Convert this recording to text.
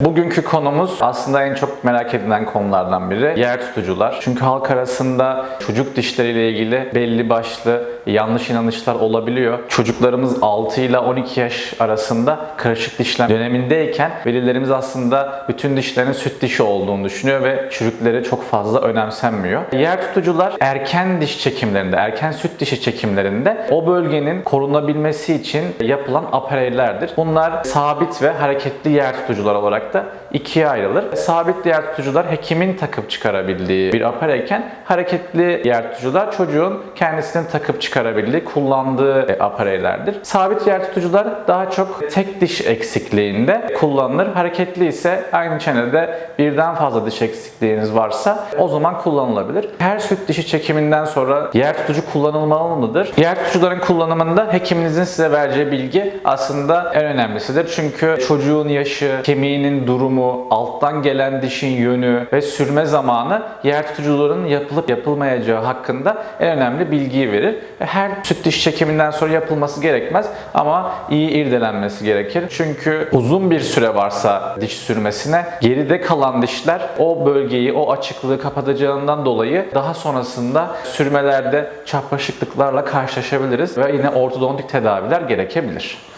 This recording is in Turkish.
Bugünkü konumuz aslında en çok merak edilen konulardan biri yer tutucular. Çünkü halk arasında çocuk dişleriyle ilgili belli başlı yanlış inanışlar olabiliyor. Çocuklarımız 6 ile 12 yaş arasında karışık dişlem dönemindeyken velilerimiz aslında bütün dişlerin süt dişi olduğunu düşünüyor ve çürükleri çok fazla önemsenmiyor. Yer tutucular erken diş çekimlerinde, erken süt dişi çekimlerinde o bölgenin korunabilmesi için yapılan apareylerdir. Bunlar sabit ve hareketli yer tutucular olarak da ikiye ayrılır. Sabit yer tutucular hekimin takıp çıkarabildiği bir apareyken hareketli yer tutucular çocuğun kendisinin takıp çıkarabildiği, kullandığı e, apareylerdir. Sabit yer tutucular daha çok tek diş eksikliğinde kullanılır. Hareketli ise aynı çenede birden fazla diş eksikliğiniz varsa o zaman kullanılabilir. Her süt dişi çekiminden sonra yer tutucu kullanılmalı mıdır? Yer tutucuların kullanımında hekiminizin size vereceği bilgi aslında en önemlisidir. Çünkü çocuğun yaşı, kemiğinin durumu, alttan gelen dişin yönü ve sürme zamanı yer tutucuların yapılıp yapılmayacağı hakkında en önemli bilgiyi verir. Her süt diş çekiminden sonra yapılması gerekmez ama iyi irdelenmesi gerekir. Çünkü uzun bir süre varsa diş sürmesine geride kalan dişler o bölgeyi, o açıklığı kapatacağından dolayı daha sonrasında sürmelerde çapraşıklıklarla karşılaşabiliriz ve yine ortodontik tedaviler gerekebilir.